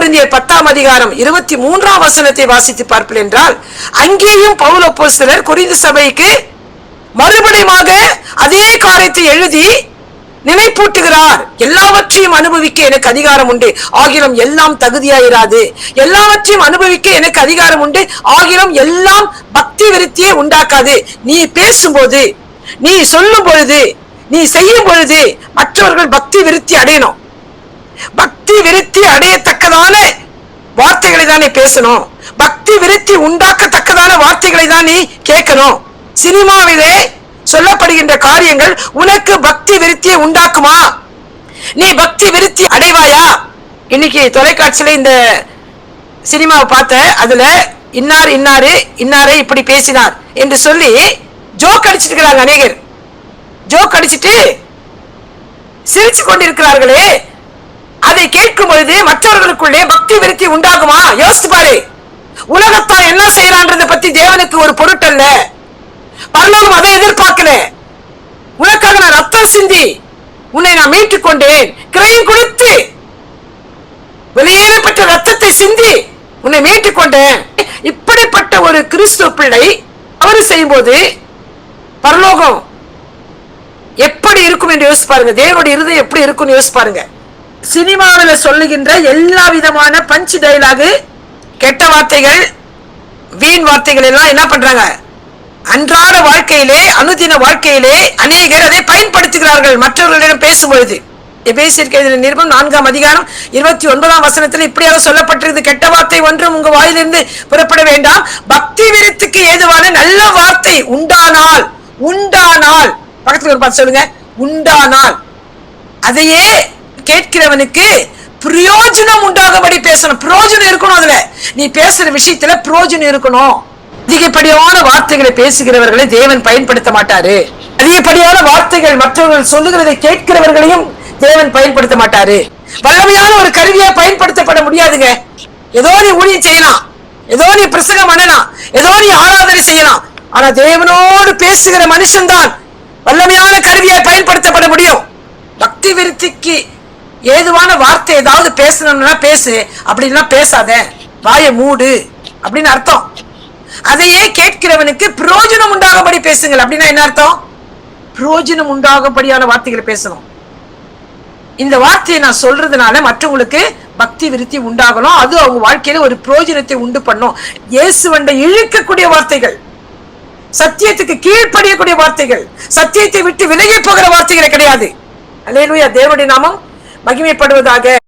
கொரிந்தியர் பத்தாம் அதிகாரம் இருபத்தி மூன்றாம் வசனத்தை வாசித்து பார்ப்பேன் என்றால் அங்கேயும் பவுல் சிலர் கொரிந்து சபைக்கு மறுபடியுமாக அதே காரியத்தை எழுதி நினைப்பூட்டுகிறார். எல்லாவற்றையும் அனுபவிக்க எனக்கு அதிகாரம் உண்டு. ஆகிலும் எல்லாம் தகுதியாயிராது. எல்லாவற்றையும் அனுபவிக்க எனக்கு அதிகாரம் உண்டு. ஆகிலும் எல்லாம் பக்தி விருத்தியை உண்டாக்காது. நீ பேசும்போது நீ சொல்லும் பொழுது நீ செய்யும் பொழுது மற்றவர்கள் பக்தி விருத்தி அடையணும். பக்தி விருத்தி அடையத்தக்கதான வார்த்தைகளை தான் நீ பேசணும்? பக்தி விருத்தி உண்டாக்கத்தக்கதான வார்த்தைகளை தான் நீ கேட்கணும்? சினிமாவிலே சொல்லப்படுகின்ற காரியங்கள் உனக்கு பக்தி விருத்தியை உண்டாக்குமா? நீ பக்தி விருத்தி அடைவாயா? இன்னைக்கு தொலைக்காட்சியில இந்த சினிமாவை பார்த்த அதுல இன்னார் இன்னாரு இன்னாரே இப்படி பேசினார் என்று சொல்லி ஜோக் அடிச்சிட்டு இருக்கிறாங்க அநேகர். ஜோக் அடிச்சிட்டு சிரிச்சு கொண்டிருக்கிறார்களே. அதை கேட்கும் பொழுது மற்றவர்களுக்குள்ளே பக்தி விருத்தி உண்டாகுமா? யோசித்து பாரு. உலகத்தான் என்ன செய்யறான்றத பத்தி தேவனுக்கு ஒரு பொருட்டல்ல. பரலோகம் அதை எதிர்பார்க்கல. உனக்காக நான் ரத்தம் சிந்தி உன்னை நான் மீட்டுக் கொண்டேன். கிரையும் கொடுத்து வெளியேறப்பட்ட ரத்தத்தை சிந்தி உன்னை மீட்டுக் கொண்டேன். இப்படிப்பட்ட ஒரு கிறிஸ்துவ பிள்ளை தவறு செய்யும்போது பரலோகம் எப்படி இருக்கும் என்று யோசிப்பாருங்க தேவனுடைய இருதயம் எப்படி இருக்கும்னு யோசிப்பாருங்க சினிமாவில் சொல்லுகின்ற எல்லா விதமான பஞ்ச் டைலாகு கெட்ட வார்த்தைகள் வீண் வார்த்தைகள் எல்லாம் என்ன பண்றாங்க? அன்றாட வாழ்க்கையிலே அனுதின வாழ்க்கையிலே அநேகர் அதை பயன்படுத்துகிறார்கள். மற்றவர்களிடம் பேசும்பொழுது. பேசியிருக்கிறது நிருபம் நான்காம் அதிகாரம் இருபத்தி ஒன்பதாம் வசனத்தில் இப்படியாக சொல்லப்பட்டிருக்கு கெட்ட வார்த்தை ஒன்றும் உங்க வாயிலிருந்து புறப்பட வேண்டாம். பக்தி விருத்துக்கு ஏதுவான நல்ல வார்த்தை உண்டானால் உண்டானால் பக்கத்துல ஒரு பார்த்து சொல்லுங்க. உண்டானால். அதையே கேட்கிறவனுக்கு பிரயோஜனம் உண்டாகபடி பேசணும். பிரயோஜனம் இருக்கணும் அதுல. நீ பேசுற விஷயத்துல பிரயோஜனம் இருக்கணும். அதிகப்படியான வார்த்தைகளை பேசுகிறவர்களை தேவன் பயன்படுத்த மாட்டாரு. அதிகப்படியான வார்த்தைகள் மற்றவர்கள் சொல்லுகிறதை கேட்கிறவர்களையும் தேவன் பயன்படுத்த மாட்டாரு. வல்லமையான ஒரு கருவியா பயன்படுத்தப்பட முடியாதுங்க. ஏதோ நீ ஊழியம் செய்யலாம். ஏதோ நீ பிரசங்கம் பண்ணலாம். ஏதோ நீ ஆராதனை செய்யலாம். ஆனா தேவனோடு பேசுகிற மனுஷன்தான் வல்லமையான கருவியா பயன்படுத்தப்பட முடியும். பக்தி விருத்திக்கு ஏதுவான வார்த்தை ஏதாவது பேசணும்னா பேசு அப்படின்னா பேசாத. வாயை மூடு அப்படின்னு அர்த்தம். அதையே கேட்கிறவனுக்கு பிரயோஜனம் உண்டாகபடி பேசுங்கள். அப்படின்னா என்ன அர்த்தம்? பிரயோஜனம் உண்டாகபடியான வார்த்தைகளை பேசணும். இந்த வார்த்தையை நான் சொல்றதுனால மற்றவங்களுக்கு பக்தி விருத்தி உண்டாகணும். அது அவங்க வாழ்க்கையில ஒரு பிரயோஜனத்தை உண்டு பண்ணும். இயேசுவண்டை இழுக்கக்கூடிய வார்த்தைகள் சத்தியத்துக்கு கீழ்ப்படியக்கூடிய வார்த்தைகள் சத்தியத்தை விட்டு விலகி போகிற வார்த்தைகளை கிடையாது. அல்லேலூயா தேவனுடைய நாமம் மகிமைப்படுவதாக